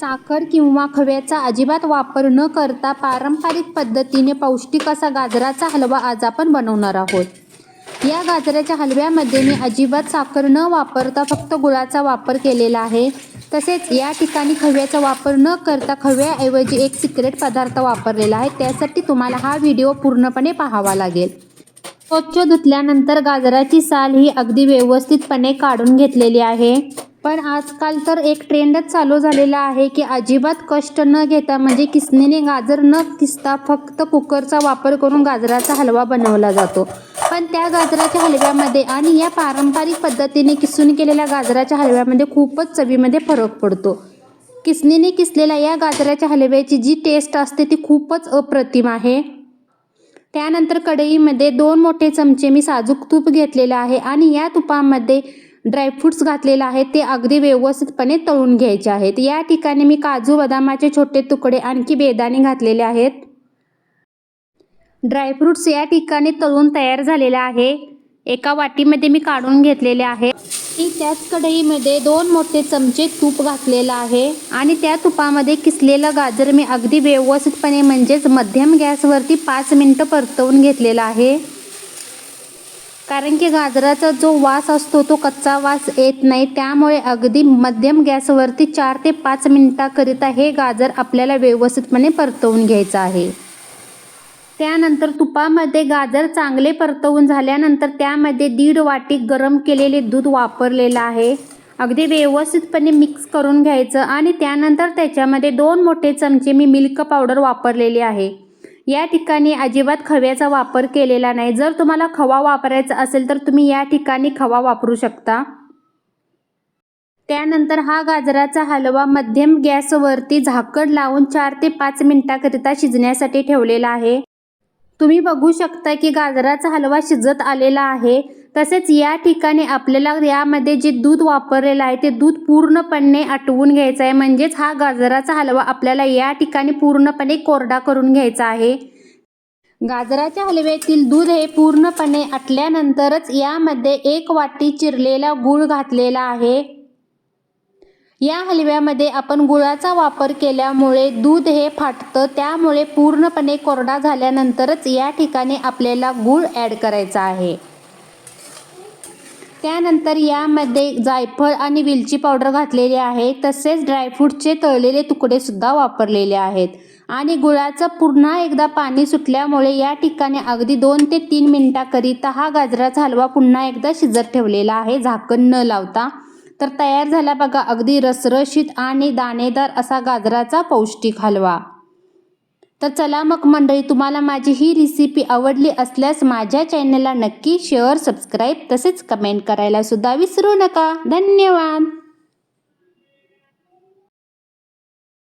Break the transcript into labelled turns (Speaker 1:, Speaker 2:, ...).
Speaker 1: साखर किंवा खव्याचा अजिबात वापर न करता पारंपरिक पद्धतीने पौष्टिक असा गाजराचा हलवा आज आपण बनवणार आहोत. या गाजराच्या हलव्यामध्ये मी अजिबात साखर न वापरता फक्त गुळाचा वापर केलेला आहे. तसेच या ठिकाणी खव्याचा वापर न करता खव्याऐवजी एक सिक्रेट पदार्थ वापरलेला आहे. त्यासाठी तुम्हाला हा व्हिडिओ पूर्णपणे पाहावा लागेल. स्वच्छ धुतल्यानंतर गाजराची साल ही अगदी व्यवस्थितपणे काढून घेतलेली आहे. पण आजकाल तर एक ट्रेंडच चालू झालेला आहे की अजिबात कष्ट न घेता म्हणजे किसणीने गाजर न किसता फक्त कुकरचा वापर करून गाजराचा हलवा बनवला जातो. पण त्या गाजराच्या हलव्यामध्ये आणि या पारंपरिक पद्धतीने किसून केलेल्या गाजराच्या हलव्यामध्ये खूपच चवीमध्ये फरक पडतो. किसणीने किसलेल्या या गाजराच्या हलव्याची जी टेस्ट असते ती खूपच अप्रतिम आहे. त्यानंतर कढईमध्ये दोन मोठे चमचे मी साजूक तूप घेतलेलं आहे आणि या तुपामध्ये ड्रायफ्रूट्स घातलेलं आहे ते अगदी व्यवस्थितपणे तळून घ्यायचे आहेत. या ठिकाणी मी काजू बदामाचे छोटे तुकडे आणखी बेदाणे घातलेले आहेत. ड्रायफ्रूट्स या ठिकाणी तळून तयार झालेले आहे. एका वाटीमध्ये मी काढून घेतलेले आहे. मी त्याच कढईमध्ये दोन मोठे चमचे तूप घातलेलं आहे आणि त्या तुपामध्ये किसलेलं गाजर मी अगदी व्यवस्थितपणे म्हणजेच मध्यम गॅसवरती पाच मिनटं परतवून घेतलेलं आहे. कारण की गाजराचा जो वास असतो तो कच्चा वास येत नाही. त्यामुळे अगदी मध्यम गॅसवरती चार ते पाच मिनटाकरिता हे गाजर आपल्याला व्यवस्थितपणे परतवून घ्यायचं आहे. त्यानंतर तुपामध्ये गाजर चांगले परतवून झाल्यानंतर त्यामध्ये दीड वाटी गरम केलेले दूध वापरलेलं आहे. अगदी व्यवस्थितपणे मिक्स करून घ्यायचं आणि त्यानंतर त्याच्यामध्ये दोन मोठे चमचे मी मिल्क पावडर वापरलेली आहे. या ठिकाणी अजिबात खव्याचा वापर केलेला नाही. जर तुम्हाला खवा वापरायचा असेल तर तुम्ही या ठिकाणी खवा वापरू शकता. त्यानंतर हा गाजराचा हलवा मध्यम गॅसवरती झाकड लावून चार ते पाच मिनिटाकरिता शिजण्यासाठी ठेवलेला आहे. तुम्ही बघू शकता की गाजराचा हलवा शिजत आलेला आहे. तसेच या ठिकाणी आपल्याला यामध्ये जे दूध वापरलेलं आहे ते दूध पूर्णपणे आटवून घ्यायचं आहे. म्हणजेच हा गाजराचा हलवा आपल्याला या ठिकाणी पूर्णपणे कोरडा करून घ्यायचा आहे. गाजराच्या हलव्यातील दूध हे पूर्णपणे आटल्यानंतरच यामध्ये एक वाटी चिरलेला गूळ घातलेला आहे. या हलव्यामध्ये आपण गुळाचा वापर केल्यामुळे दूध हे फाटतं त्यामुळे पूर्णपणे कोरडा झाल्यानंतरच या ठिकाणी आपल्याला गूळ ॲड करायचा आहे. त्यानंतर यामध्ये जायफळ आणि वेलची पावडर घातलेली आहे. तसेच ड्रायफ्रूटचे तळलेले तुकडेसुद्धा वापरलेले आहेत. आणि गुळाचं पुन्हा एकदा पाणी सुटल्यामुळे या ठिकाणी अगदी दोन ते तीन मिनटाकरिता हा गाजराचा हलवा पुन्हा एकदा शिजत ठेवलेला आहे. झाकण न लावता. तर तयार झाला बघा अगदी रसरशीत आणि दाणेदार असा गाजराचा पौष्टिक हलवा. तर चला मग मंडळी तुम्हाला माझी ही रेसिपी आवडली असल्यास माझ्या चॅनलला नक्की शेअर सबस्क्राईब तसेच कमेंट करायला सुद्धा विसरू नका. धन्यवाद.